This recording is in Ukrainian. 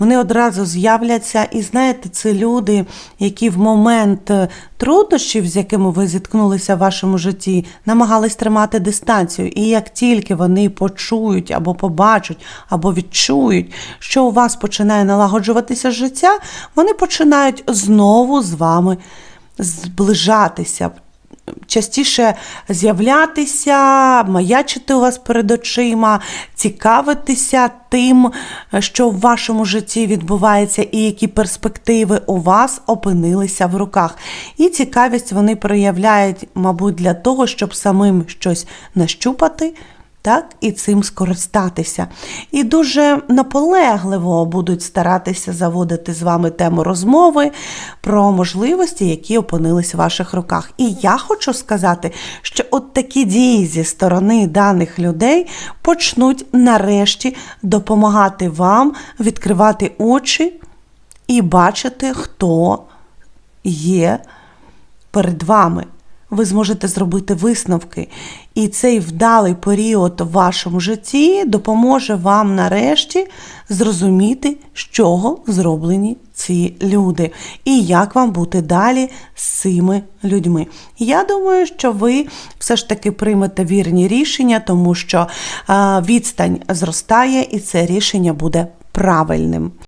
вони одразу з'являться. І знаєте, це люди, які в момент е, труднощів, з якими ви зіткнулися в вашому житті, намагались тримати дистанцію. І як тільки вони почують або побачать, або відчують, що у вас починає налагоджуватися життя, вони починають знову з вами зближатися. Частіше з'являтися, маячити у вас перед очима, цікавитися тим, що в вашому житті відбувається, і які перспективи у вас опинилися в руках. І цікавість вони проявляють, мабуть, для того, щоб самим щось нащупати, так, і цим скористатися. І дуже наполегливо будуть старатися заводити з вами тему розмови про можливості, які опинились в ваших руках. І я хочу сказати, що от такі дії зі сторони даних людей почнуть нарешті допомагати вам відкривати очі і бачити, хто є перед вами. Ви зможете зробити висновки. І цей вдалий період в вашому житті допоможе вам нарешті зрозуміти, з чого зроблені ці люди, і як вам бути далі з цими людьми. Я думаю, що ви все ж таки приймете вірні рішення, тому що відстань зростає, і це рішення буде правильним.